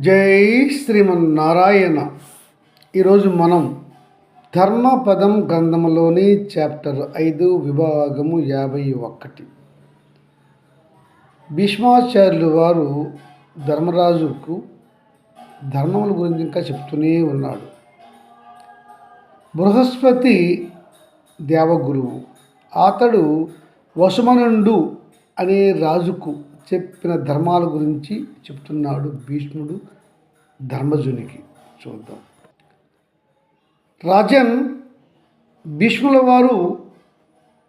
జై శ్రీమన్నారాయణ. ఈరోజు మనం ధర్మపదం గ్రంథంలోని చాప్టర్ ఐదు విభాగము యాభై ఒకటి. భీష్మాచార్యులు వారు ధర్మరాజుకు ధర్మముల గురించి ఇంకా చెప్తూనే ఉన్నాడు. బృహస్పతి దేవగురువు అతడు వసుమనుండు అనే రాజుకు చెప్పిన ధర్మాల గురించి చెప్తున్నాడు భీష్ముడు ధర్మజునికి. చూద్దాం. రాజన్ భీష్ముల వారు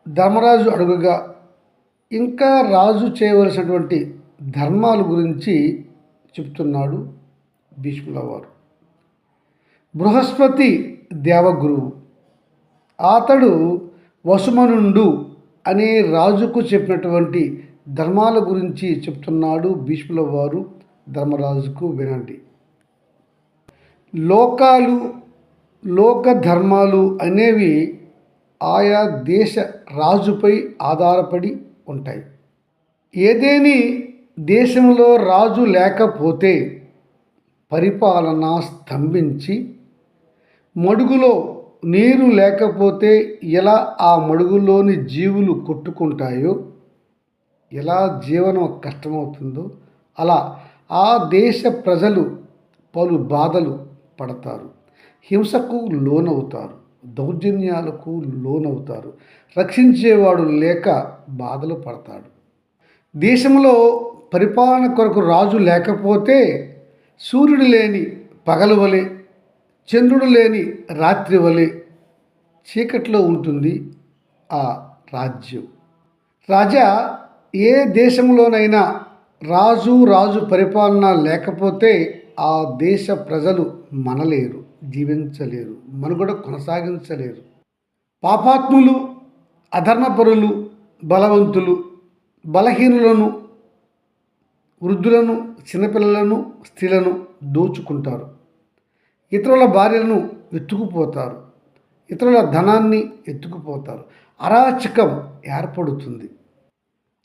ధర్మరాజు అడుగుగా ఇంకా రాజు చేయవలసినటువంటి ధర్మాల గురించి చెప్తున్నాడు భీష్ముల వారు. బృహస్పతి దేవగురువు అతడు వసుమనుండు అనే రాజుకు చెప్పినటువంటి ధర్మాల గురించి చెప్తున్నాడు భీష్ముల వారు ధర్మరాజుకు వినండి. లోకాలు లోక ధర్మాలు అనేవి ఆయా దేశ రాజుపై ఆధారపడి ఉంటాయి. ఏదేని దేశంలో రాజు లేకపోతే పరిపాలన స్తంభించి మడుగులో నీరు లేకపోతే ఎలా ఆ మడుగులోని జీవులు కొట్టుకుంటాయో ఎలా జీవనం కష్టమవుతుందో అలా ఆ దేశ ప్రజలు పలు బాధలు పడతారు. హింసకు లోనవుతారు. దౌర్జన్యాలకు లోనవుతారు. రక్షించేవాడు లేక బాధలు పడతాడు. దేశంలో పరిపాలన కొరకు రాజు లేకపోతే సూర్యుడు లేని పగలు వలె చంద్రుడు లేని రాత్రి వలె చీకట్లో ఉంటుంది ఆ రాజ్యం. రాజా ఏ దేశంలోనైనా రాజు రాజు పరిపాలన లేకపోతే ఆ దేశ ప్రజలు మనలేరు జీవించలేరు మనుగడ కొనసాగించలేరు. పాపాత్ములు అధర్మపరులు బలవంతులు బలహీనులను వృద్ధులను చిన్నపిల్లలను స్త్రీలను దోచుకుంటారు. ఇతరుల భార్యలను ఎత్తుకుపోతారు ఇతరుల ధనాన్ని ఎత్తుకుపోతారు. అరాచకం ఏర్పడుతుంది.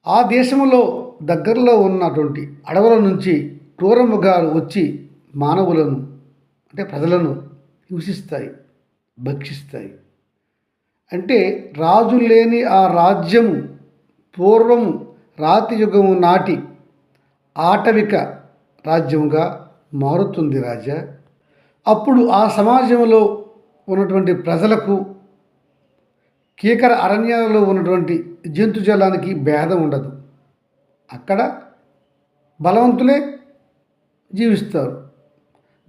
ఆ దేశంలో దగ్గరలో ఉన్నటువంటి అడవుల నుంచి క్రూరముగాలు వచ్చి మానవులను అంటే ప్రజలను హింసిస్తాయి భక్షిస్తాయి. అంటే రాజు లేని ఆ రాజ్యము పూర్వము రాతి యుగము నాటి ఆటవిక రాజ్యముగా మారుతుంది రాజా. అప్పుడు ఆ సమాజంలో ఉన్నటువంటి ప్రజలకు కీకర అరణ్యాలలో ఉన్నటువంటి జంతుజాలానికి భేదం ఉండదు. అక్కడ బలవంతులే జీవిస్తారు.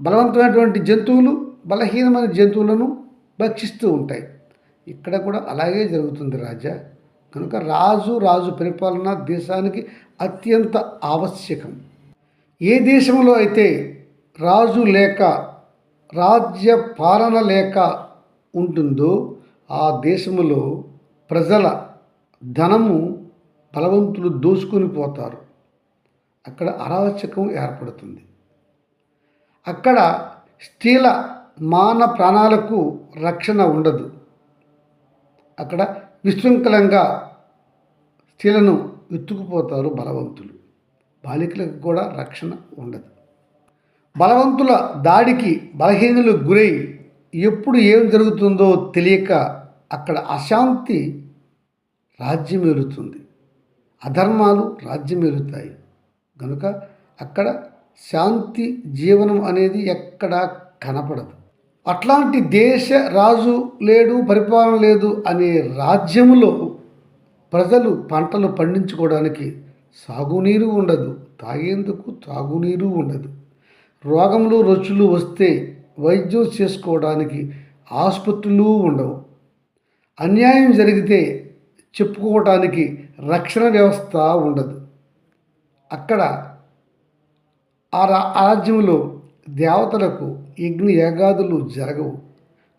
బలవంతమైనటువంటి జంతువులు బలహీనమైన జంతువులను భక్షిస్తూ ఉంటాయి. ఇక్కడ కూడా అలాగే జరుగుతుంది రాజా. కనుక రాజు రాజు పరిపాలన దేశానికి అత్యంత ఆవశ్యకం. ఏ దేశంలో అయితే రాజు లేక రాజ్య పాలన లేక ఉంటుందో ఆ దేశంలో ప్రజల ధనము బలవంతులు దోసుకొని పోతారు. అక్కడ అరాచకం ఏర్పడుతుంది. అక్కడ స్త్రీల మాన ప్రాణాలకు రక్షణ ఉండదు. అక్కడ విశృంఖలంగా స్త్రీలను ఎత్తుకుపోతారు బలవంతులు. బాలికలకు కూడా రక్షణ ఉండదు. బలవంతుల దాడికి బలహీనులు గురై ఎప్పుడు ఏం జరుగుతుందో తెలియక అక్కడ అశాంతి రాజ్యమేలుతుంది అధర్మాలు రాజ్యమేలుతాయి కనుక అక్కడ శాంతి జీవనం అనేది ఎక్కడా కనపడదు. అట్లాంటి దేశ రాజు లేడు పరిపాలన లేదు అనే రాజ్యములో ప్రజలు పంటలు పండించుకోవడానికి సాగునీరు ఉండదు. తాగేందుకు తాగునీరు ఉండదు. రోగములు రొచ్చులు వస్తే వైద్యం చేసుకోవడానికి ఆసుపత్రులు ఉండవు. అన్యాయం జరిగితే చెప్పుకోవటానికి రక్షణ వ్యవస్థ ఉండదు. అక్కడ ఆ రా రాజ్యంలో దేవతలకు యజ్ఞ యాగాదులు జరగవు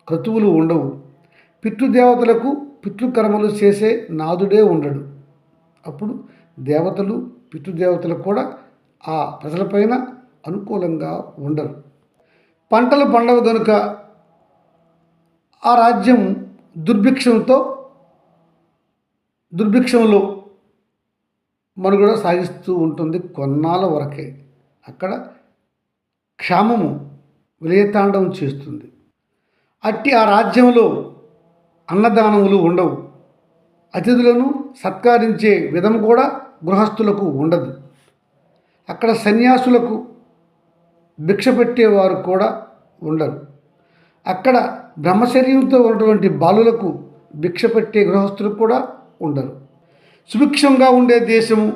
క్రతువులు ఉండవు. పితృదేవతలకు పితృకర్మలు చేసే నాదుడే ఉండడు. అప్పుడు దేవతలు పితృదేవతలు కూడా ఆ ప్రజలపైన అనుకూలంగా ఉండరు. పంటలు పండవు కనుక ఆ రాజ్యం దుర్భిక్షంతో దుర్భిక్షంలో మనుగడ సాగిస్తూ ఉంటుంది కొన్నాళ్ళ వరకే. అక్కడ క్షామము విలయతాండవం చేస్తుంది. అట్టి ఆ రాజ్యంలో అన్నదానములు ఉండవు. అతిథులను సత్కరించే విధం కూడా గృహస్థులకు ఉండదు. అక్కడ సన్యాసులకు భిక్ష పెట్టేవారు కూడా ఉండరు. అక్కడ బ్రహ్మచర్యంతో ఉన్నటువంటి బాలులకు భిక్ష పెట్టే గృహస్థులు కూడా ఉండరు. సుభిక్షంగా ఉండే దేశము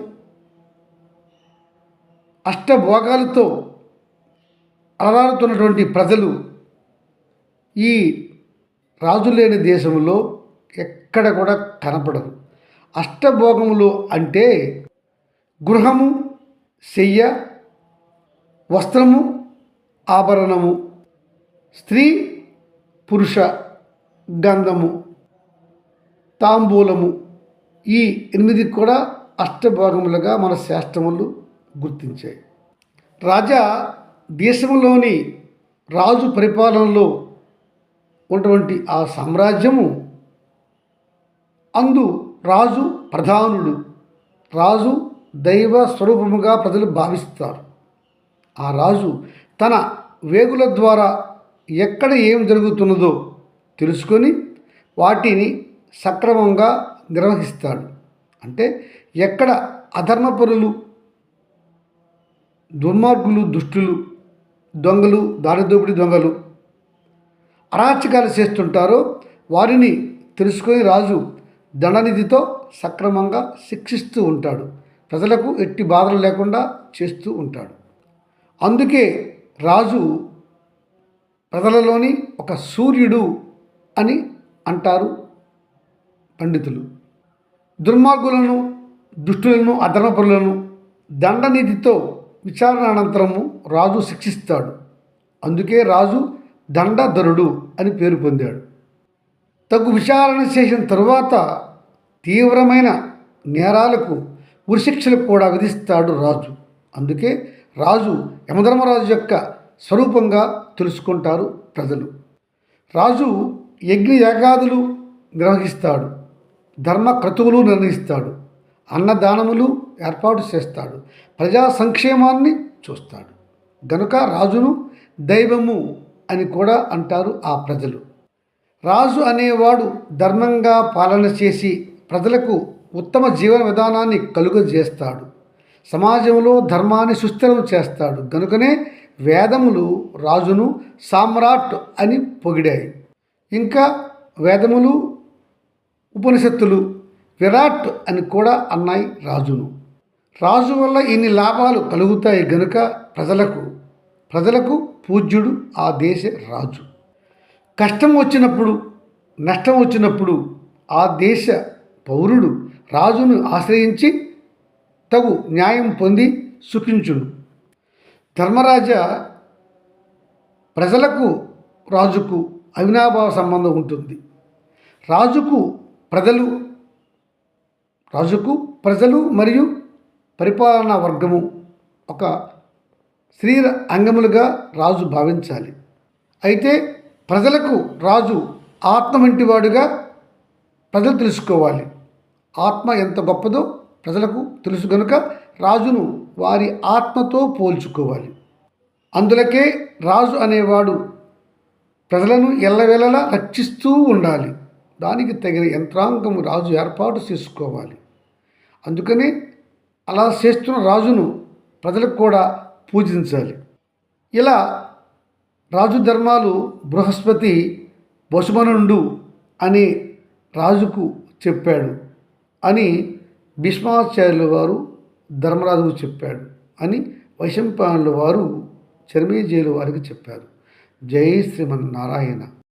అష్టభోగాలతో అలరారుతున్నటువంటి ప్రజలు ఈ రాజు లేని దేశంలో ఎక్కడ కూడా కనపడరు. అష్టభోగములు అంటే గృహము శయ్య వస్త్రము ఆభరణము స్త్రీ పురుష గంధము తాంబూలము ఈ ఎనిమిది కూడా అష్టభాగములుగా మన శాస్త్రములు గుర్తించాయి. రాజా దేశంలోని రాజు పరిపాలనలో ఉన్నటువంటి ఆ సామ్రాజ్యము అందు రాజు ప్రధానుడు రాజు దైవ స్వరూపముగా ప్రజలు భావిస్తారు. ఆ రాజు తన వేగుల ద్వారా ఎక్కడ ఏం జరుగుతున్నదో తెలుసుకొని వాటిని సక్రమంగా నిర్వహిస్తాడు. అంటే ఎక్కడ అధర్మపరులు దుర్మార్గులు దుష్టులు దొంగలు దారిదోపిడి దొంగలు అరాచకాలు చేస్తుంటారో వారిని తెలుసుకొని రాజు దండనిధితో సక్రమంగా శిక్షిస్తూ ఉంటాడు. ప్రజలకు ఎట్టి బాధలు లేకుండా చేస్తూ ఉంటాడు. అందుకే రాజు ప్రజలలోని ఒక సూర్యుడు అని అంటారు పండితులు. దుర్మార్గులను దుష్టులను అధర్మపరులను దండనిధితో విచారణ అనంతరము రాజు శిక్షిస్తాడు. అందుకే రాజు దండధరుడు అని పేరు పొందాడు. తగు విచారణ చేసిన తరువాత తీవ్రమైన నేరాలకు ఉరిశిక్షలు కూడా విధిస్తాడు రాజు. అందుకే రాజు యమధర్మరాజు యొక్క స్వరూపంగా తెలుసుకుంటారు ప్రజలు. రాజు యజ్ఞ యాగాదులు నిర్వహిస్తాడు ధర్మ క్రతువులు నిర్ణయిస్తాడు అన్నదానములు ఏర్పాటు చేస్తాడు ప్రజా సంక్షేమాన్ని చూస్తాడు. గనుక రాజును దైవము అని కూడా అంటారు ఆ ప్రజలు. రాజు అనేవాడు ధర్మంగా పాలన చేసి ప్రజలకు ఉత్తమ జీవన విధానాన్ని కలుగజేస్తాడు. సమాజంలో ధర్మాన్ని సుస్థిరం చేస్తాడు. గనుకనే వేదములు రాజును సామ్రాట్ అని పొగిడాయి. ఇంకా వేదములు ఉపనిషత్తులు విరాట్ అని కూడా అన్నాయి రాజును. రాజు వల్ల ఇన్ని లాభాలు కలుగుతాయి గనుక ప్రజలకు ప్రజలకు పూజ్యుడు ఆ దేశ రాజు. కష్టం వచ్చినప్పుడు నష్టం వచ్చినప్పుడు ఆ దేశ పౌరుడు రాజును ఆశ్రయించి తగు న్యాయం పొంది సుఖించుడు ధర్మరాజ ప్రజలకు రాజుకు అవినాభావ సంబంధం ఉంటుంది. రాజుకు ప్రజలు రాజుకు ప్రజలు మరియు పరిపాలనా వర్గము ఒక శరీర అంగములుగా రాజు భావించాలి. అయితే ప్రజలకు రాజు ఆత్మ వంటివాడుగా ప్రజలు తెలుసుకోవాలి. ఆత్మ ఎంత గొప్పదో ప్రజలకు తెలుసు గనుక రాజును వారి ఆత్మతో పోల్చుకోవాలి. అందులకే రాజు అనేవాడు ప్రజలను ఎల్లవేళలా రక్షిస్తూ ఉండాలి. దానికి తగిన యంత్రాంగము రాజు ఏర్పాటు చేసుకోవాలి. అందుకని అలా చేస్తున్న రాజును ప్రజలకు కూడా పూజించాలి. ఇలా రాజు ధర్మాలు బృహస్పతి బసుమనుండు అని రాజుకు చెప్పాడు అని భీష్మాచార్యుల వారు ధర్మరాజుకు చెప్పాడు అని వైశంపాయనుల వారు చర్మీజీయుల వారికి చెప్పారు. జై శ్రీమన్నారాయణ.